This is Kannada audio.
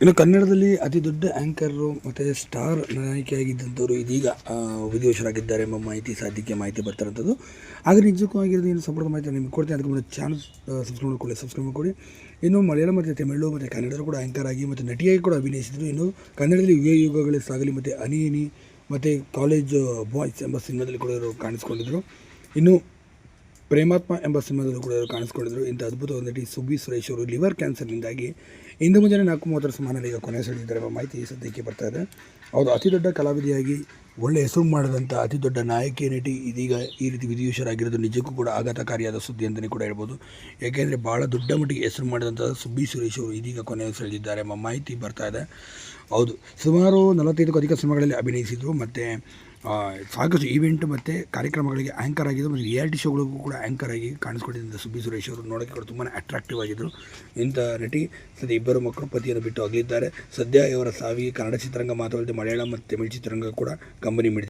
ಇನ್ನು ಕನ್ನಡದಲ್ಲಿ ಅತಿ ದೊಡ್ಡ ಆ್ಯಂಕರು ಮತ್ತು ಸ್ಟಾರ್ ನಾಯಕಿಯಾಗಿದ್ದಂಥವರು ಇದೀಗ ವಿಧಿವಶರಾಗಿದ್ದಾರೆ ಎಂಬ ಮಾಹಿತಿ ಸಾಧ್ಯಕ್ಕೆ ಮಾಹಿತಿ ಬರ್ತಾರಂಥದ್ದು ಆದರೆ ನಿಜಕ್ಕೂ ಆಗಿರೋದು ಏನು ಸಂಪೂರ್ಣ ಮಾಹಿತಿ ನಿಮಗೆ ಕೊಡ್ತೀನಿ. ಅದಕ್ಕೆ ಮುಂದೆ ಚಾನಲ್ ಸಬ್ಸ್ಕ್ರೈಬ್ ಮಾಡಿಕೊಳ್ಳಿ ಸಬ್ಸ್ಕ್ರೈಬ್ ಮಾಡಿಕೊಡಿ ಇನ್ನು ಮಲಯಾಳಂ ಮತ್ತು ತಮಿಳು ಮತ್ತು ಕನ್ನಡರು ಕೂಡ ಆ್ಯಂಕರ್ ಆಗಿ ಮತ್ತು ನಟಿಯಾಗಿ ಕೂಡ ಅಭಿನಯಿಸಿದರು. ಇನ್ನು ಕನ್ನಡದಲ್ಲಿ ಯುವ ಯುಗಗಳೇ ಸಾಗಲಿ ಮತ್ತು ಅನಿಯನಿ ಮತ್ತು ಕಾಲೇಜ್ ಬಾಯ್ಸ್ ಎಂಬ ಸಿನಿಮಾದಲ್ಲಿ ಕೂಡ ಇವರು ಕಾಣಿಸ್ಕೊಂಡಿದ್ದರು ಇನ್ನು ಪ್ರೇಮಾತ್ಮ ಎಂಬ ಸಿನಿಮಾದಲ್ಲೂ ಕೂಡ ಕಾಣಿಸಿಕೊಂಡಿದ್ದರು ಇಂಥ ಅದ್ಭುತವಾದ ನಟಿ ಸುಬ್ಬಿ ಸುರೇಶ್ ಅವರು ಲಿವರ್ ಕ್ಯಾನ್ಸರ್ನಿಂದಾಗಿ ಇಂದು ಮುಂಜಾನೆ ನಾಲ್ಕು ಮೂವತ್ತರ ಸಮಾನಲ್ಲಿ ಈಗ ಕೊನೆ ಸೆಳೆದಿದ್ದಾರೆ ಎಂಬ ಮಾಹಿತಿ ಸದ್ಯಕ್ಕೆ ಬರ್ತಾ ಇದೆ. ಅವರು ಅತಿ ದೊಡ್ಡ ಕಲಾವಿದೆಯಾಗಿ ಒಳ್ಳೆಯ ಹೆಸರು ಮಾಡಿದಂಥ ಅತಿ ದೊಡ್ಡ ನಾಯಕಿ ನಟಿ ಇದೀಗ ಈ ರೀತಿ ವಿಧಿಯುಷರಾಗಿರೋದು ನಿಜಕ್ಕೂ ಕೂಡ ಆಘಾತಕಾರಿಯಾದ ಸುದ್ದಿ ಅಂತಲೇ ಕೂಡ ಹೇಳ್ಬೋದು. ಏಕೆಂದರೆ ಭಾಳ ದೊಡ್ಡ ಮಟ್ಟಿಗೆ ಹೆಸರು ಮಾಡಿದಂಥ ಸುಬ್ಬಿ ಸುರೇಶ್ ಅವರು ಇದೀಗ ಕೊನೆ ಸೆಳೆದಿದ್ದಾರೆ ಎಂಬ ಮಾಹಿತಿ ಬರ್ತಾ ಇದೆ. ಹೌದು, ಸುಮಾರು ನಲವತ್ತೈದಕ್ಕೂ ಅಧಿಕ ಸಿನಿಮಾಗಳಲ್ಲಿ ಅಭಿನಯಿಸಿದರು. ಮತ್ತು ಸಾಕಷ್ಟು ಈವೆಂಟ್ ಮತ್ತು ಕಾರ್ಯಕ್ರಮಗಳಿಗೆ ಆ್ಯಂಕರ್ ಆಗಿದ್ದು ಮತ್ತು ರಿಯಾಲಿಟಿ ಶೋಗಳಿಗೂ ಕೂಡ ಆ್ಯಂಕರ್ ಆಗಿ ಕಾಣಿಸ್ಕೊಂಡಿದ್ದ ಸುಬ್ಬಿ ಸುರೇಶ್ ಅವರು ನೋಡೋಕ್ಕೆ ಕೂಡ ತುಂಬಾ ಅಟ್ರಾಕ್ಟಿವ್ ಆಗಿದ್ದರು ಇಂಥ ನಟಿ ಸದ್ಯ ಇಬ್ಬರು ಮಕ್ಕಳು ಪತಿಯನ್ನು ಬಿಟ್ಟು ಅಗಲಿದ್ದಾರೆ. ಸದ್ಯ ಇವರ ಸಾವಿಗೆ ಕನ್ನಡ ಚಿತ್ರರಂಗ ಮಾತ್ರವಲ್ಲದೆ ಮಲಯಾಳಂ ಮತ್ತು ತಮಿಳು ಚಿತ್ರರಂಗ ಕೂಡ ಕಂಬನಿ ಮಿಡಿದಿದೆ